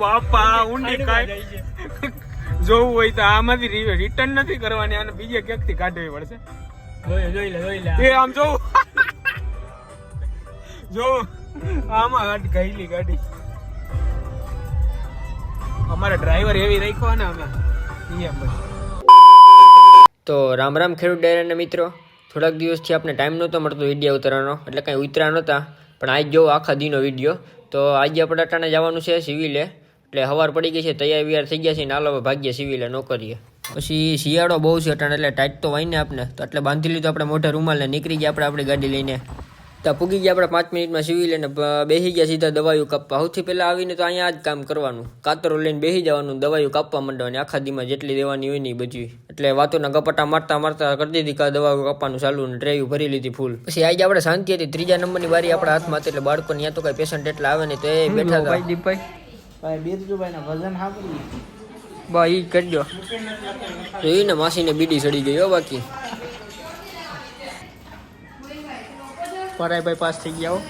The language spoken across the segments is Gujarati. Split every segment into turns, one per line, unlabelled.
બાપા ઊંડી
ખાઈને
કાંઈ
જાય છે.
જોવું હોય તો આમાંથી રિટર્ન નથી કરવાની આને બીજે ક્યાંકથી કાઢવી પડશે?
જોઈ લે, જોઈ લે જોઈ લે.
એ આમ જોવું. જોવું. આમાં ગાડી ગયેલી ગાડી. અમારે ડ્રાઈવર એવી રાખ્યો ને અમે.
તો રામ રામ ખેડૂત ડાયરાના મિત્રો. થોડાક દિવસથી આપણે ટાઈમ નહોતો મળતો વીડિયો ઉતારવાનો એટલે કાંઈ ઉતરા નહોતા. પણ આજ જો આખા દીનો વીડિયો. તો આજે આપણે અટાણે જવાનું છે સિવિલે. એટલે સવાર પડી ગઈ છે, તૈયાર વિયાર થઈ ગયા છે ને હાલો ભાગ્ય સિવિલે નોકરીએ પછી શિયાળો બહુ છે અટાણે, એટલે ટાઈટ તો વાઈને આપણે તો એટલે બાંધી લીધું આપણે મોઢે રૂમાલને, નીકળી ગયા આપણે આપણી ગાડી લઈને. ત્યાં પૂગી ગયા આપણે પાંચ મિનિટમાં સીવી લઈને બેસી ગયા સીધા દવાયું કાપવા. સૌથી પહેલાં આવીને તો અહીંયા જ કામ કરવાનું. કાતરો લઈને બેસી જવાનું દવાયું કાપવા માંડવાની આખા દીમાં જેટલી દેવાની હોય નહીં બચવી એટલે વાતોના ગપટા મારતા મારતા કરી દીધી કા દવાયું કાપવાનું ચાલુ ને ટ્રેયું ભરી લીધી ફૂલ પછી આજે આપણે શાંતિ હતી. ત્રીજા નંબરની બારી આપણા હાથમાં હતી એટલે બાળકો ત્યાં તો કઈ પેશન્ટ એટલા આવે ને તો એ બેઠા હતા. દીપભાઈ
ભાઈ બિરજુભાઈ ના વજન સાંભળી
બા એ જ કરજો જોઈને માસીને બીડી સડી ગઈ હો બાકી.
પરાયભાઈ પાસ થઈ ગયા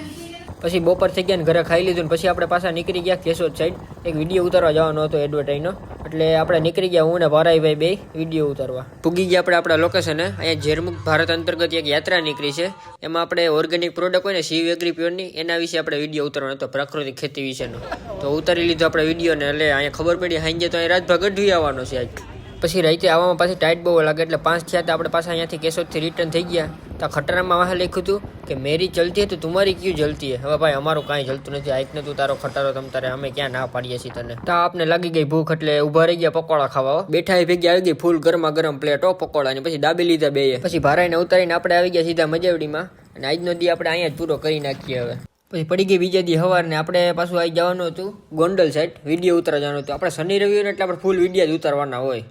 પછી બપોર થઈ ગયા ને ઘરે ખાઈ લીધું ને પછી આપણે પાછા નીકળી ગયા કેશોદ સાઈડ એક વીડિયો ઉતારવા જવાનો હતો એડવર્ટાઈનો એટલે આપણે નીકળી ગયા હું ને ભારાઈભાઈ બે વીડિયો ઉતારવા. પૂગી ગયા આપણે આપણા લોકેશને અહીંયા ઝેરમુખ ભારત અંતર્ગત એક યાત્રા નીકળી છે. એમાં આપણે ઓર્ગેનિક પ્રોડક્ટ હોય ને શિવ એગ્રી પ્યોરની એના વિશે આપણે વીડિયો ઉતારવાનો હતો, પ્રાકૃતિક ખેતી વિશેનો. તો ઉતારી લીધો આપણે વિડીયોને એટલે અહીંયા ખબર પડી, હાંજે તો અહીં રાજભાગ ગઢવી આવવાનો છે આજ. પછી રાતે આવવામાં પાછી ટાઈટ બહુ લાગે એટલે પાંચ થયા તો આપણે પાછા અહીંયાથી કેશોદથી રિટર્ન થઈ ગયા. તો ખટારામાં વાહ લખ્યું હતું કે મેરી ચલતી તો તુમારી ક્યું જલતી હવે ભાઈ અમારું કાંઈ જલતું નથી. આઈક ને તું તારો ખટારો તમ તારે અમે ક્યાં ના પાડીએ છીએ તને? તો આપને લાગી ગઈ ભૂખ એટલે ઊભા રહી ગયા પકોડા ખાવા. બેઠા એ ભેગી આવી ગઈ ફૂલ ગરમા ગરમ પ્લેટો પકોડાની. પછી દાબી લીધા બે પછી ભારાઈને ઉતારીને આપણે આવી ગયા સીધા મજેવડીમાં. અને આજનો દી આપણે અહીંયા પૂરો કરી નાખીએ હવે. પછી પડી ગઈ બીજા દી સવારને આપણે પાછું આવી જવાનું હતું ગોંડલ સાઈડ વીડિયો ઉતારવા જવાનું હતું. આપણે શનિ રવિ એટલે આપણે ફૂલ વીડિયો જ ઉતારવાના હોય.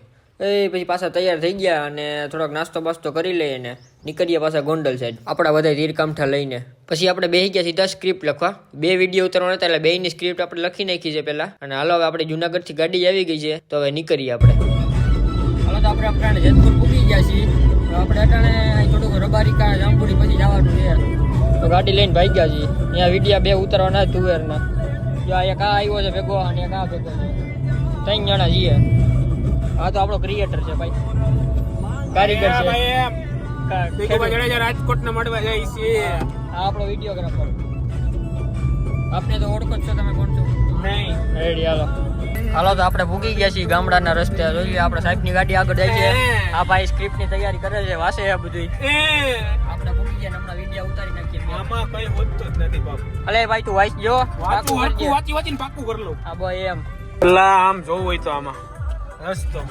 એ પછી પાછા તૈયાર થઈ ગયા અને થોડોક નાસ્તો બાસ્તો કરી લઈએ ને નીકળીએ પાછા ગોંડલ સાઈડ આપણા બધા તીરકામઠા લઈને. પછી આપણે બેસી ગયા સીધા સ્ક્રિપ્ટ લખવા. બે વીડિયો ઉતારવાના હતા એટલે બેની સ્ક્રિપ્ટ આપણે લખી નાખી છે પહેલા. અને હાલો હવે આપણે જુનાગઢથી ગાડી આવી ગઈ છે, તો હવે નીકળીએ આપણે. હાલો તો આપણે આપણે જેતપુર પૂકી ગયા છીએ. તો આપણે અટાણે થોડુંક રબારિકા જાંબુડી પછી જવાનું છે તો ગાડી લઈને ભાઈ ગયા છીએ. અહીંયા વિડીયા બે ઉતરવાના તુવેરના જો આ એક આવ્યો છે ભેગો, અને એક ભેગો છે. ત્રણ જણા છીએ. આ તો આપણો ક્રિએટર છે ભાઈ. કારીગર છે.
ભાઈ ભીખુભાઈ જાડેજા રાજકોટ ને મળવા જાય છે.
આ આપણો વિડિયોગ્રાફર આપને તો ઓળખો છો તમે કોણ છો?
નહીં.
રેડી હાલો. હાલો તો આપણે ભૂગી ગયા છીએ ગામડાના રસ્તે. જોઈએ આપણે સાહેબની ગાડી આગળ જાય છે. આ ભાઈ સ્ક્રિપ્ટની તૈયારી કરે છે વાસે આ બધું આપણે ભૂગી ગયા હમણાં વીડિયો ઉતારી નાખીએ.
આમાં કઈ હોતું જ નથી બાપુ.
અલે ભાઈ તું વાંચ જો
વાંચું. વાંચી વાંચીને પાકું કરી લઉં.
હા ભાઈ એમ.
પેલા આમ જોવું હોય તો આમાં. રસ્તો.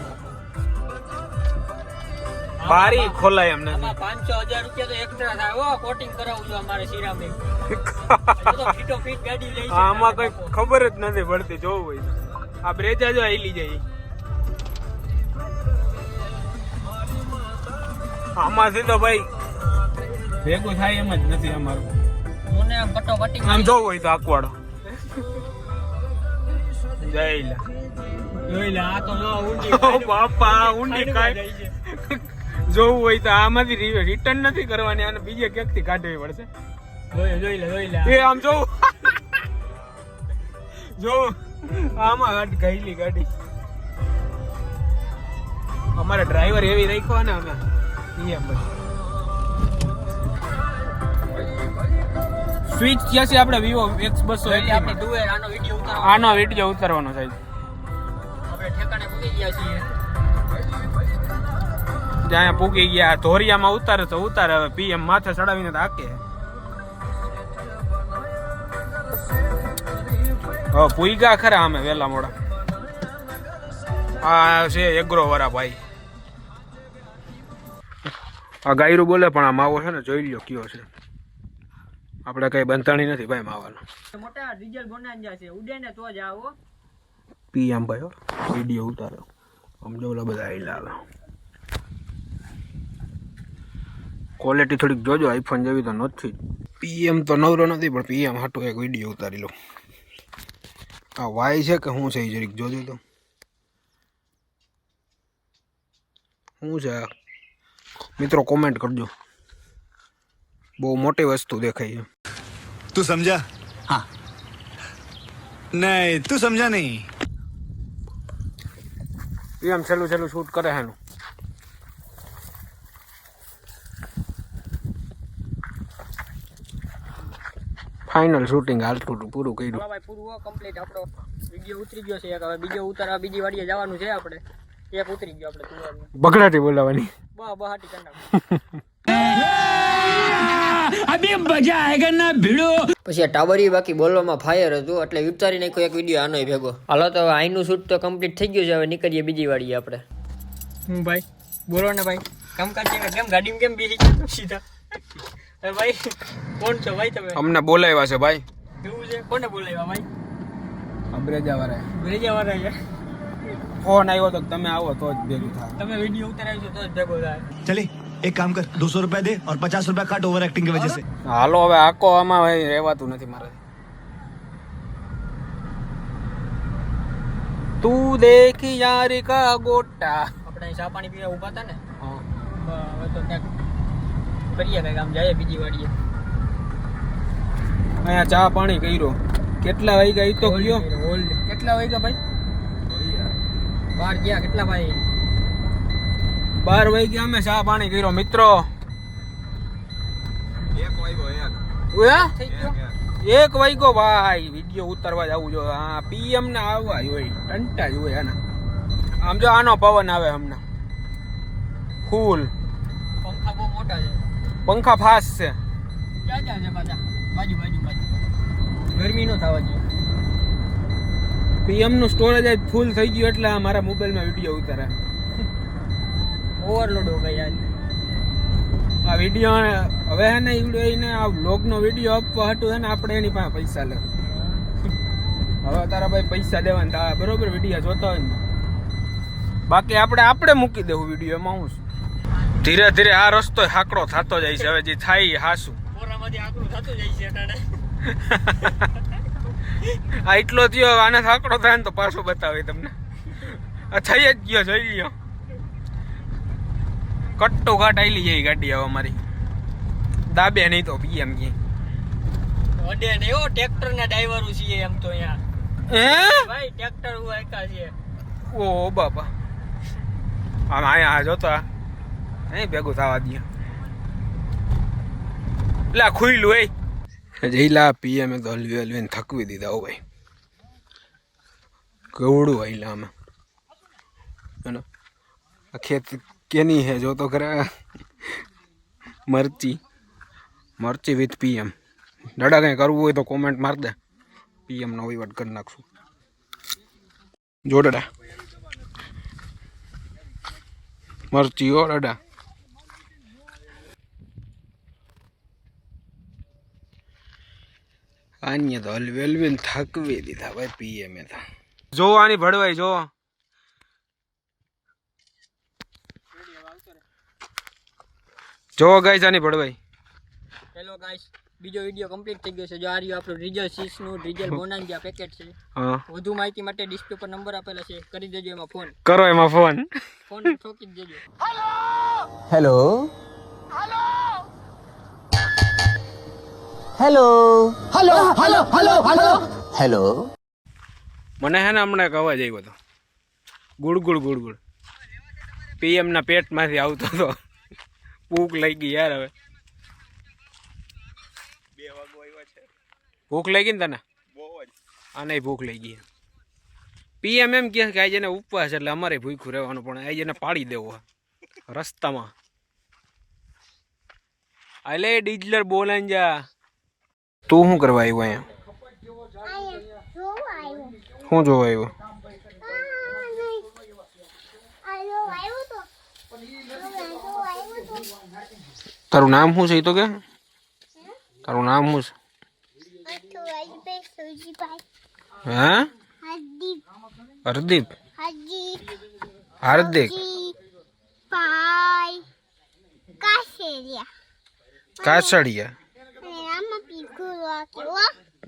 બારી ખોલાય એમ નથી
આમાં પાંચસો હજાર રૂપિયા તો એક્સ્ટ્રા થાય. ઓ કોટિંગ કરાવું છું અમારે સિરામિક તો ફીટો ફીટ ગાડી લઈ છે
આમાં કઈ ખબર જ નથી પડતી જોવું હોય આ બ્રેજા જો હાલી જાય. આમાંથી તો ભાઈ ભેગું થાય એમ જ નથી અમારું.
મને આમ
જોવું હોય તો આકવાડો જય લા બાપા ઊંડી
છે.
જોવું હોય તો આમાંથી રિટર્ન નથી કરવાની આને બીજે ક્યાંકથી કાઢવી પડશે?
જોઈ જોઈ લે
એ આમ જોવું. જોવું. આમાં ગયેલી ગાડી. અમારે ડ્રાઈવર એવી રાખ્યો ને અમે. સ્વિચ ક્યાં છે આપણે વિવો એક્સ બસો
આનો વીડિયો ઉતારવાનો
આનો
પૂગી છીએ
ત્યાં પૂકી ગયા. ધોરિયામાં ઉતારે તો ઉતારે. હવે પીએમ માથે ચડાવીને હાકે. હવે પૂઈગા ખરા અમે વેલા મોડા. આ છે એગ્રો વાળા ભાઈ. આ ગાયરું બોલે પણ આ માવો છે ને જોઈ લ્યો કયો છે. આપણે કઈ બંધાણી નથી ભાઈ માવાનો.
મોટા ડીઝલ બોનાંજા છે. ઉડે ને તો જ આવો.
पीएम भो वीडियो उतार समझो बोला बताई लाल क्वालिटी थोड़ी जोजो आईफोन जो तो नहीं पीएम तो नवरो नहीं पीएम हटो एक वीडियो उतारी लो आ वाय से के हूँ से जरीक तो हूँ से मित्रों कमेंट कर जो बहु मोटी वस्तु देखाई
तू समझा हाँ नहीं तू समझा नहीं
नहीं આમ છેલ્લું છેલ્લું શૂટ કરે એનું ફાઇનલ શૂટિંગ હાલ થોડું પૂરું કર્યું.
ભાઈ પૂરું કમ્પ્લીટ આપણો વીડિયો ઉતરી ગયો છે એક. હવે બીજો ઉતારવા બીજી વાડીએ જવાનું છે આપણે. એક ઉતરી ગયો આપણે
બગડાટી બોલાવાની.
બા બહાટી કરી ભીડો. પછી આ ટાવરી બાકી બોલવામાં ફાયર હતું એટલે ઉતારી નાખ્યો એક વીડિયો આનો ભેગો. હાલો તો આઈનું શૂટ તો કમ્પ્લીટ થઈ ગયું છે હવે નીકળીએ બીજી વાળી આપણે. હું ભાઈ? બોલો ને ભાઈ. કામકાજ કેમ ગાડીમાં કેમ બેસી ગયા સીધા? એ ભાઈ કોણ છો ભાઈ તમે?
અમને બોલાવ્યા છે ભાઈ.
એવું છે? કોને બોલાવ્યા ભાઈ?
અબ્રેજા વાળા
ભેજા વાળા છે
ફોન આવ્યો તો તમે આવો તો જ ભેગું થાય.
તમે વીડિયો ઉતારાવી છો તો જ ભેગો થાય.
चले एक काम कर दो सौ रूपए दे और पचास रूपया कट ओवर एक्टिंग की वजह से।
हालो हवे आको आमा नहीं मारा। तू देख यार का गोटा।
अपने हिसाब पानी पीया उबा था ने हाँ तो क्या करिया का काम जाए बीजी वाड़ी है मैं
चा पानी कई रो कितना वही गई तो होल्ड
कितना वही का भाई बाहर गया कितना भाई
બાર વાગ્યા અમે ચા પાણી કર્યો મિત્રો. એક વાગ્યો ભાઈ. વીડિયો ઉતારવા જવું જો. હા પીએમ ને આવવા જ હોય ટંટા જ હોય આના. આમ જો આનો પવન આવે હમણાં. ફૂલ.
પંખા બહુ મોટા છે.
પંખા ફાસ્ટ છે.
ક્યાં ક્યાં છે પાછા? બાજુ બાજુ બાજુ. ગરમી નો થવા જોઈએ
પીએમનું સ્ટોરેજ આજ ફૂલ થઈ ગયું એટલે આ મારા મોબાઈલમાં વીડિયો ઉતારે.
ઓવરલોડ હો ગઈ આજ.
આ વીડિયો હવે હે ને ઈવડો એને આ vlog નો વીડિયો આપવા હતું હે ને આપણે એની પાસે પૈસા લે. હવે તારા ભાઈ પૈસા દેવાના તા બરોબર વીડિયો જોતા હોય ને. બાકી આપણે આપણે મૂકી દેવું વીડિયો એમાં હું ધીરે ધીરે આ રસ્તો હાકડો થતો જાય છે હવે જે થાય હાસું. આ એટલો થયો આને હાકડો થાય ને તો પાછો બતાવે તમને. આ થઈ જ ગયો જોઈ લ્યો. કટ્ટો ઘાટ આવેલી જાય ગાડી આવે અમારી. દાબે નહીં તો પીએમ ક્યાંય
અડે નહીં એવો ટ્રેક્ટર ના ડ્રાઈવરો છીએ એમ તો અહીંયા.
હે?
ભાઈ ટ્રેક્ટર હું એકા છે.
ઓ બાપા. આમ અહીંયા આ જોતા અહીં ભેગું થવા દે લા ખુઈલું એ. જઈલા પીએમ તો હલવી હલવીને થકવી દીધા હો ભાઈ. કેવડું આઈલા અમે હેને આ ખેત કેની હે? જો તો ખરા. મરચી. મરચી વિથ પીએમ દાડા કંઈ કરવું હોય તો કોમેન્ટ માર દે. પીએમ નો વહીવટ કરી નાખશું. જો દાડા મરચી હો દાડા આન્ય તો હલવી હલવીને થકવી દીધા ભાઈ પીએમ તો. જો આની ભડવાઈ જો. જો ગાઈસ આની ભડવાઈ
હેલો ગાઈસ બીજો વિડિયો કમ્પ્લીટ થઈ ગયો છે. જો આ રહ્યું આપણું ડીઝલ સીસનું ડીઝલ બોનાન્જા પેકેટ છે.
હા.
વધુ માહિતી માટે ડિસ્પ્લે પર નંબર આપેલા છે. કરી દેજો એમાં ફોન
કરો એમાં ફોન
ફોન ઠોકી જ દેજો.
મને હે ને હમણાં એક અવાજ આવ્યો હતો good good good good PM ના પેટમાંથી આવતો હતો ભૂખ લઈ ગઈ યાર હવે. ભૂખ લઈ ગઈ ને તને? આને ભૂખ લઈ ગઈ. પીએમ એમ કહે કે આજે એને ઉપવાસ એટલે અમારે ભૂખ્યું રહેવાનું પણ આજે એને પાડી દેવું રસ્તામાં. અલે ડીજલર બોલાન જા. તું શું કરવા આવ્યો અહીંયા? શું જોવા આવ્યો? તારું નામ શું છે એ તો કે? તારું નામ શું છે? હે? હરદીપ. હાર્દિક. કાસડિયા.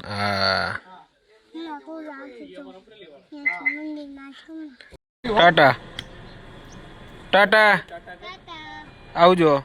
હા. ટાટા. ટાટા. આવજો.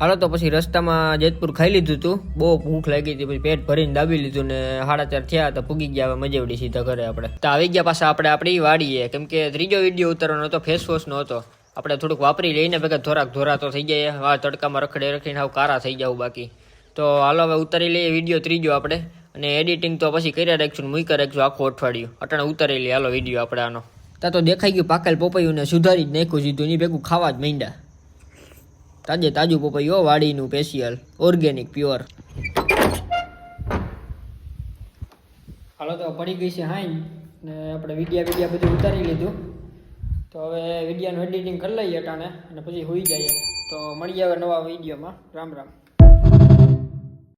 હાલો, તો પછી રસ્તામાં જેતપુર ખાઈ લીધું હતું બહુ ભૂખ લાગી હતી, પછી પેટ ભરીને દાબી લીધું ને સાડા ચાર થયા તો પૂગી ગયા હવે મજેવડી સીધા ઘરે આપણે. તો આવી ગયા પાછા આપણે આપણી વાડીએ. કેમ કે ત્રીજો વીડિયો ઉતારવાનો હતો ફેસ વોશનો હતો. આપણે થોડુંક વાપરી લઈને ભેગા ધોરાક ધોરા તો થઈ જાય આ તડકામાં રખડે રખીને આવું કારા થઈ જાવ બાકી. તો હાલો, હવે ઉતારી લઈએ વીડિયો ત્રીજો આપણે. અને એડિટિંગ તો પછી કર્યા રાખશું મૂકી રાખશું આખું અઠવાડિયું. અટાણે ઉતારી લઈએ હાલો વીડિયો આપણે આનો. ત્યાં તો દેખાઈ ગયું પાકેલ પોપૈયું ને સુધારી જ નાખ્યું સીધું, ની ભેગું ખાવા જ માંડ્યા. તાજે તાજું પપૈયું વાડીનું સ્પેશિયલ ઓર્ગેનિક પ્યોર હાલો, તો પડી ગઈ છે હાઈ ને આપણે વિડિયા વિડિયા બધું ઉતારી લીધું. તો હવે વિડિયાનું એડિટિંગ કરી લઈએ અટાણે અને પછી હોઈ જઈએ. તો મળીએ હવે નવા વિડીયોમાં. રામ રામ.